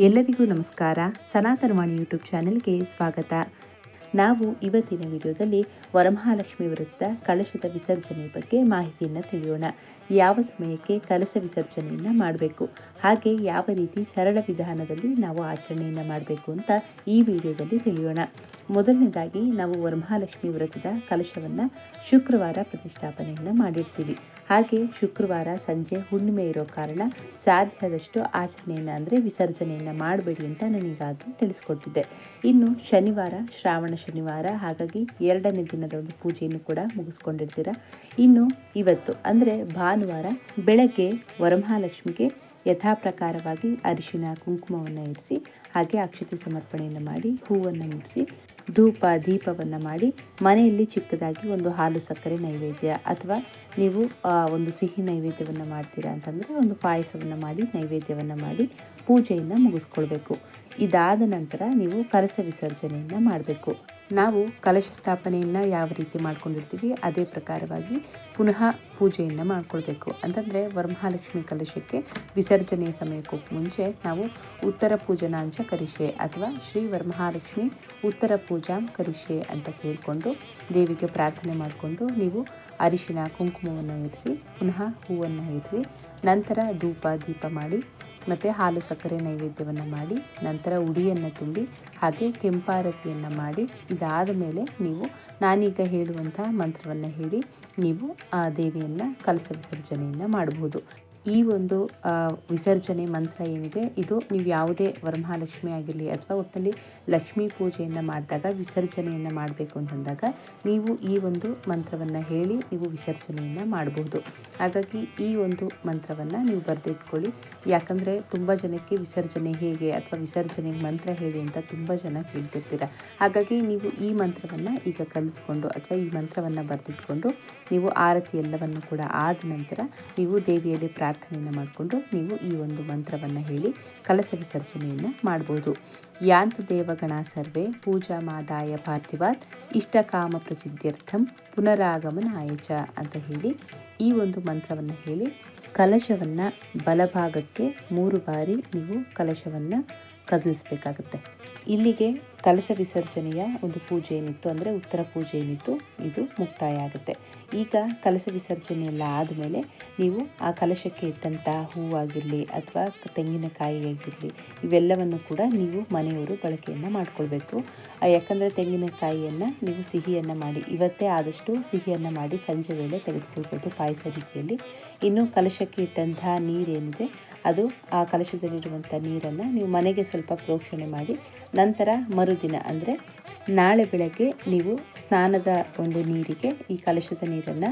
ಎಲ್ಲರಿಗೂ ನಮಸ್ಕಾರ. ಸನಾತನವಾಣಿ ಯೂಟ್ಯೂಬ್ ಚಾನೆಲ್ಗೆ ಸ್ವಾಗತ. ನಾವು ಇವತ್ತಿನ ವಿಡಿಯೋದಲ್ಲಿ ವರಮಹಾಲಕ್ಷ್ಮಿ ವ್ರತದ ಕಳಶದ ವಿಸರ್ಜನೆ ಬಗ್ಗೆ ಮಾಹಿತಿಯನ್ನು ತಿಳಿಯೋಣ. ಯಾವ ಸಮಯಕ್ಕೆ ಕಲಶ ವಿಸರ್ಜನೆಯನ್ನು ಮಾಡಬೇಕು? ಹಾಗೆ ಯಾವ ರೀತಿ ಸರಳ ವಿಧಾನದಲ್ಲಿ ನಾವು ಆಚರಣೆಯನ್ನು ಮಾಡಬೇಕು ಅಂತ ಈ ವಿಡಿಯೋದಲ್ಲಿ ತಿಳಿಯೋಣ. ಮೊದಲನೇದಾಗಿ ನಾವು ವರಮಹಾಲಕ್ಷ್ಮಿ ವ್ರತದ ಕಲಶವನ್ನು ಶುಕ್ರವಾರ ಪ್ರತಿಷ್ಠಾಪನೆಯನ್ನು ಮಾಡಿರ್ತೀವಿ. ಹಾಗೆ ಶುಕ್ರವಾರ ಸಂಜೆ ಹುಣ್ಣಿಮೆ ಇರೋ ಕಾರಣ ಸಾಧ್ಯದಷ್ಟು ಆಚರಣೆಯನ್ನು ಅಂದರೆ ವಿಸರ್ಜನೆಯನ್ನು ಮಾಡಬೇಡಿ ಅಂತ ನನಗಾಗಲೇ ತಿಳಿಸ್ಕೊಟ್ಟಿದ್ದೆ. ಇನ್ನು ಶನಿವಾರ, ಶ್ರಾವಣ ಶನಿವಾರ, ಹಾಗಾಗಿ ಎರಡನೇ ದಿನದ ಒಂದು ಪೂಜೆಯನ್ನು ಕೂಡ ಮುಗಿಸ್ಕೊಂಡಿರ್ತೀರ? ಇನ್ನು ಇವತ್ತು ಅಂದರೆ ಭಾನುವಾರ ಬೆಳಗ್ಗೆ ವರಮಹಾಲಕ್ಷ್ಮಿಗೆ ಯಥಾ ಪ್ರಕಾರವಾಗಿ ಅರಿಶಿನ ಕುಂಕುಮವನ್ನು ಇರಿಸಿ, ಹಾಗೆ ಅಕ್ಷತೆ ಸಮರ್ಪಣೆಯನ್ನು ಮಾಡಿ ಹೂವನ್ನು ಮುಡಿಸಿ ಧೂಪ, ದೀಪವನ್ನು ಮಾಡಿ ಮನೆಯಲ್ಲಿ ಚಿಕ್ಕದಾಗಿ ಒಂದು ಹಾಲು ಸಕ್ಕರೆ ನೈವೇದ್ಯ ಅಥವಾ ನೀವು ಒಂದು ಸಿಹಿ ನೈವೇದ್ಯವನ್ನು ಮಾಡ್ತೀರಾ ಅಂತಂದರೆ ಒಂದು ಪಾಯಸವನ್ನು ಮಾಡಿ, ನೈವೇದ್ಯವನ್ನು ಮಾಡಿ ಪೂಜೆಯನ್ನು ಮುಗಿಸ್ಕೊಳ್ಬೇಕು. ಇದಾದ ನಂತರ ನೀವು ಕರಸ ವಿಸರ್ಜನೆಯನ್ನು ಮಾಡಬೇಕು. ನಾವು ಕಲಶ ಸ್ಥಾಪನೆಯನ್ನು ಯಾವ ರೀತಿ ಮಾಡ್ಕೊಂಡಿರ್ತೀವಿ, ಅದೇ ಪ್ರಕಾರವಾಗಿ ಪುನಃ ಪೂಜೆಯನ್ನು ಮಾಡ್ಕೊಳ್ಬೇಕು. ಅಂತಂದರೆ ವರಮಹಾಲಕ್ಷ್ಮಿ ಕಲಶಕ್ಕೆ ವಿಸರ್ಜನೆಯ ಸಮಯಕ್ಕೂ ಮುಂಚೆ ನಾವು ಉತ್ತರ ಪೂಜನಾಂಚ ಕರಿಷೆ ಅಥವಾ ಶ್ರೀ ವರಮಹಾಲಕ್ಷ್ಮಿ ಉತ್ತರ ಪೂಜಾಂ ಕರಿಷೆ ಅಂತ ಕೇಳಿಕೊಂಡು ದೇವಿಗೆ ಪ್ರಾರ್ಥನೆ ಮಾಡಿಕೊಂಡು ನೀವು ಅರಿಶಿನ ಕುಂಕುಮವನ್ನು ಇರಿಸಿ, ಪುನಃ ಹೂವನ್ನು ಇರಿಸಿ, ನಂತರ ಧೂಪ ದೀಪ ಮಾಡಿ ಮತ್ತು ಹಾಲು ಸಕ್ಕರೆ ನೈವೇದ್ಯವನ್ನು ಮಾಡಿ, ನಂತರ ಉಡಿಯನ್ನು ತುಂಬಿ, ಹಾಗೆ ಕೆಂಪಾರತಿಯನ್ನು ಮಾಡಿ, ಇದಾದ ಮೇಲೆ ನೀವು ನಾನೀಗ ಹೇಳುವಂತಹ ಮಂತ್ರವನ್ನು ಹೇಳಿ, ನೀವು ಆ ದೇವಿಯನ್ನು ಕಲಸ ವಿಸರ್ಜನೆಯನ್ನು ಮಾಡಬಹುದು. ಈ ಒಂದು ವಿಸರ್ಜನೆ ಮಂತ್ರ ಏನಿದೆ, ಇದು ನೀವು ಯಾವುದೇ ವರಮಹಾಲಕ್ಷ್ಮಿ ಆಗಿರಲಿ ಅಥವಾ ಒಟ್ಟಿನಲ್ಲಿ ಲಕ್ಷ್ಮೀ ಪೂಜೆಯನ್ನು ಮಾಡಿದಾಗ, ವಿಸರ್ಜನೆಯನ್ನು ಮಾಡಬೇಕು ಅಂತಂದಾಗ, ನೀವು ಈ ಒಂದು ಮಂತ್ರವನ್ನು ಹೇಳಿ, ನೀವು ವಿಸರ್ಜನೆಯನ್ನು ಮಾಡಬಹುದು ಹಾಗಾಗಿ ಈ ಒಂದು ಮಂತ್ರವನ್ನು ನೀವು ಬರೆದಿಟ್ಕೊಳ್ಳಿ. ಯಾಕಂದರೆ ತುಂಬ ಜನಕ್ಕೆ ವಿಸರ್ಜನೆ ಹೇಗೆ ಅಥವಾ ವಿಸರ್ಜನೆಗೆ ಮಂತ್ರ ಹೇಳಿ ಅಂತ ತುಂಬ ಜನ ಕೇಳ್ತಿರ್ತೀರ. ಹಾಗಾಗಿ ನೀವು ಈ ಮಂತ್ರವನ್ನು ಈಗ ಕಲಿತ್ಕೊಂಡು ಅಥವಾ ಈ ಮಂತ್ರವನ್ನು ಬರೆದಿಟ್ಕೊಂಡು, ನೀವು ಆರತಿ ಎಲ್ಲವನ್ನು ಕೂಡ ಆದ ನಂತರ, ನೀವು ದೇವಿಯಲ್ಲಿ ಪ್ರಾರ್ಥನೆ ಪ್ರಾರ್ಥನೆಯನ್ನು ಮಾಡಿಕೊಂಡು ನೀವು ಈ ಒಂದು ಮಂತ್ರವನ್ನು ಹೇಳಿ ಕಲಸ ವಿಸರ್ಜನೆಯನ್ನು ಮಾಡ್ಬೋದು. ಯಾಂತು ದೇವಗಣ ಸರ್ವೇ ಪೂಜಾ ಮಾದಾಯ ಪಾರ್ಥಿವಾತ್ ಇಷ್ಟಕಾಮ ಪುನರಾಗಮನ ಪುನರಾಗಮನಾಯಚ ಅಂತ ಹೇಳಿ ಈ ಒಂದು ಮಂತ್ರವನ್ನು ಹೇಳಿ ಕಲಶವನ್ನು ಬಲಭಾಗಕ್ಕೆ ಮೂರು ಬಾರಿ ನೀವು ಕಲಶವನ್ನು ಕದಲಿಸ್ಬೇಕಾಗುತ್ತೆ. ಇಲ್ಲಿಗೆ ಕಲಸ ವಿಸರ್ಜನೆಯ ಒಂದು ಪೂಜೆ ಏನಿತ್ತು ಅಂದರೆ ಉತ್ತರ ಪೂಜೆ ಏನಿತ್ತು, ಇದು ಮುಕ್ತಾಯ ಆಗುತ್ತೆ. ಈಗ ಕಲಸ ವಿಸರ್ಜನೆ ಎಲ್ಲ ಆದಮೇಲೆ ನೀವು ಆ ಕಲಶಕ್ಕೆ ಇಟ್ಟಂಥ ಹೂವಾಗಿರಲಿ ಅಥವಾ ತೆಂಗಿನಕಾಯಿ ಆಗಿರಲಿ, ಇವೆಲ್ಲವನ್ನು ಕೂಡ ನೀವು ಮನೆಯವರು ಬಳಕೆಯನ್ನು ಮಾಡಿಕೊಳ್ಬೇಕು. ಯಾಕಂದರೆ ತೆಂಗಿನಕಾಯಿಯನ್ನು ನೀವು ಸಿಹಿಯನ್ನು ಮಾಡಿ, ಇವತ್ತೇ ಆದಷ್ಟು ಸಿಹಿಯನ್ನು ಮಾಡಿ ಸಂಜೆ ವೇಳೆ ತೆಗೆದುಕೊಳ್ಬೋದು ಪಾಯಸ ರೀತಿಯಲ್ಲಿ. ಇನ್ನು ಕಲಶಕ್ಕೆ ಇಟ್ಟಂತಹ ನೀರೇನಿದೆ, ಅದು ಆ ಕಲಶದಲ್ಲಿರುವಂಥ ನೀರನ್ನು ನೀವು ಮನೆಗೆ ಸ್ವಲ್ಪ ಪ್ರೋಕ್ಷಣೆ ಮಾಡಿ ನಂತರ ಮರುದಿನ ಅಂದರೆ ನಾಳೆ ಬೆಳಗ್ಗೆ ನೀವು ಸ್ನಾನದ ಒಂದು ನೀರಿಗೆ ಈ ಕಲಶದ ನೀರನ್ನು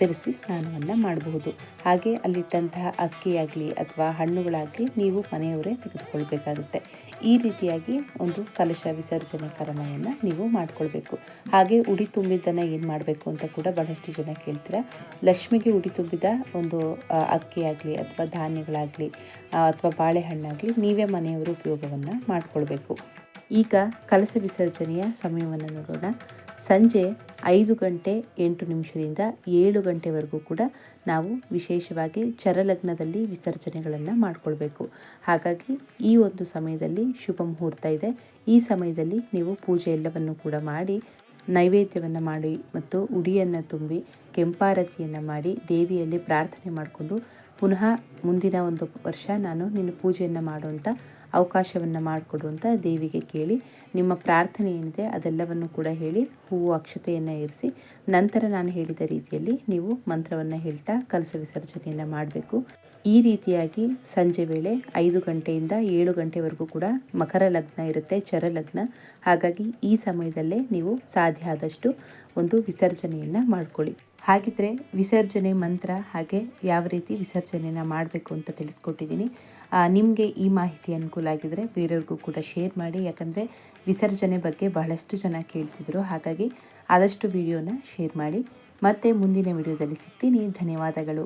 ಬೆರೆಸಿ ಸ್ನಾನವನ್ನು ಮಾಡಬಹುದು. ಹಾಗೆ ಅಲ್ಲಿಟ್ಟಂತಹ ಅಕ್ಕಿಯಾಗಲಿ ಅಥವಾ ಹಣ್ಣುಗಳಾಗಲಿ ನೀವು ಮನೆಯವರೇ ತೆಗೆದುಕೊಳ್ಬೇಕಾಗುತ್ತೆ. ಈ ರೀತಿಯಾಗಿ ಒಂದು ಕಲಶ ವಿಸರ್ಜನೆ ಕರ್ಮವನ್ನು ನೀವು ಮಾಡಿಕೊಳ್ಬೇಕು. ಹಾಗೆ ಉಡಿ ತುಂಬಿದ್ದನ್ನು ಏನು ಮಾಡಬೇಕು ಅಂತ ಕೂಡ ಬಹಳಷ್ಟು ಜನ ಕೇಳ್ತೀರಾ. ಲಕ್ಷ್ಮಿಗೆ ಉಡಿ ತುಂಬಿದ ಒಂದು ಅಕ್ಕಿಯಾಗಲಿ ಅಥವಾ ಧಾನ್ಯಗಳಾಗಲಿ ಅಥವಾ ಬಾಳೆಹಣ್ಣಾಗಲಿ ನೀವೇ ಮನೆಯವರು ಉಪಯೋಗವನ್ನು ಮಾಡಿಕೊಳ್ಬೇಕು. ಈಗ ಕಲಶ ವಿಸರ್ಜನೆಯ ಸಮಯವನ್ನು ನೋಡೋಣ. ಸಂಜೆ ಐದು ಗಂಟೆ ಎಂಟು ನಿಮಿಷದಿಂದ ಏಳು ಗಂಟೆವರೆಗೂ ಕೂಡ ನಾವು ವಿಶೇಷವಾಗಿ ಚರಲಗ್ನದಲ್ಲಿ ವಿಸರ್ಜನೆಗಳನ್ನು ಮಾಡಿಕೊಳ್ಬೇಕು. ಹಾಗಾಗಿ ಈ ಒಂದು ಸಮಯದಲ್ಲಿ ಶುಭ ಮುಹೂರ್ತ ಇದೆ. ಈ ಸಮಯದಲ್ಲಿ ನೀವು ಪೂಜೆ ಎಲ್ಲವನ್ನು ಕೂಡ ಮಾಡಿ, ನೈವೇದ್ಯವನ್ನು ಮಾಡಿ ಮತ್ತು ಉಡಿಯನ್ನು ತುಂಬಿ, ಕೆಂಪಾರತಿಯನ್ನು ಮಾಡಿ ದೇವಿಯಲ್ಲಿ ಪ್ರಾರ್ಥನೆ ಮಾಡಿಕೊಂಡು ಪುನಃ ಮುಂದಿನ ಒಂದು ವರ್ಷ ನಾನು ನಿನ್ನ ಪೂಜೆಯನ್ನು ಮಾಡುವಂಥ ಅವಕಾಶವನ್ನು ಮಾಡಿಕೊಡುವಂಥ ದೇವಿಗೆ ಕೇಳಿ, ನಿಮ್ಮ ಪ್ರಾರ್ಥನೆ ಏನಿದೆ ಅದೆಲ್ಲವನ್ನು ಕೂಡ ಹೇಳಿ, ಹೂವು ಅಕ್ಷತೆಯನ್ನು ಇರಿಸಿ, ನಂತರ ನಾನು ಹೇಳಿದ ರೀತಿಯಲ್ಲಿ ನೀವು ಮಂತ್ರವನ್ನು ಹೇಳ್ತಾ ಕಲಸ ವಿಸರ್ಜನೆಯನ್ನು ಮಾಡಬೇಕು. ಈ ರೀತಿಯಾಗಿ ಸಂಜೆ ವೇಳೆ ಐದು ಗಂಟೆಯಿಂದ ಏಳು ಗಂಟೆವರೆಗೂ ಕೂಡ ಮಕರ ಲಗ್ನ ಇರುತ್ತೆ, ಚರ ಲಗ್ನ. ಹಾಗಾಗಿ ಈ ಸಮಯದಲ್ಲೇ ನೀವು ಸಾಧ್ಯ ಆದಷ್ಟು ಒಂದು ವಿಸರ್ಜನೆಯನ್ನು ಮಾಡ್ಕೊಳ್ಳಿ. ಹಾಗಿದ್ರೆ ವಿಸರ್ಜನೆ ಮಂತ್ರ ಹಾಗೆ ಯಾವ ರೀತಿ ವಿಸರ್ಜನೆನ ಮಾಡಬೇಕು ಅಂತ ತಿಳಿಸ್ಕೊಟ್ಟಿದ್ದೀನಿ. ನಿಮಗೆ ಈ ಮಾಹಿತಿ ಅನುಕೂಲ ಆಗಿದರೆ ಬೇರೆಯವ್ರಿಗೂ ಕೂಡ ಶೇರ್ ಮಾಡಿ. ಯಾಕಂದರೆ ವಿಸರ್ಜನೆ ಬಗ್ಗೆ ಬಹಳಷ್ಟು ಜನ ಕೇಳ್ತಿದ್ರು. ಹಾಗಾಗಿ ಆದಷ್ಟು ವಿಡಿಯೋನ ಶೇರ್ ಮಾಡಿ. ಮತ್ತೆ ಮುಂದಿನ ವಿಡಿಯೋದಲ್ಲಿ ಸಿಗ್ತೀನಿ. ಧನ್ಯವಾದಗಳು.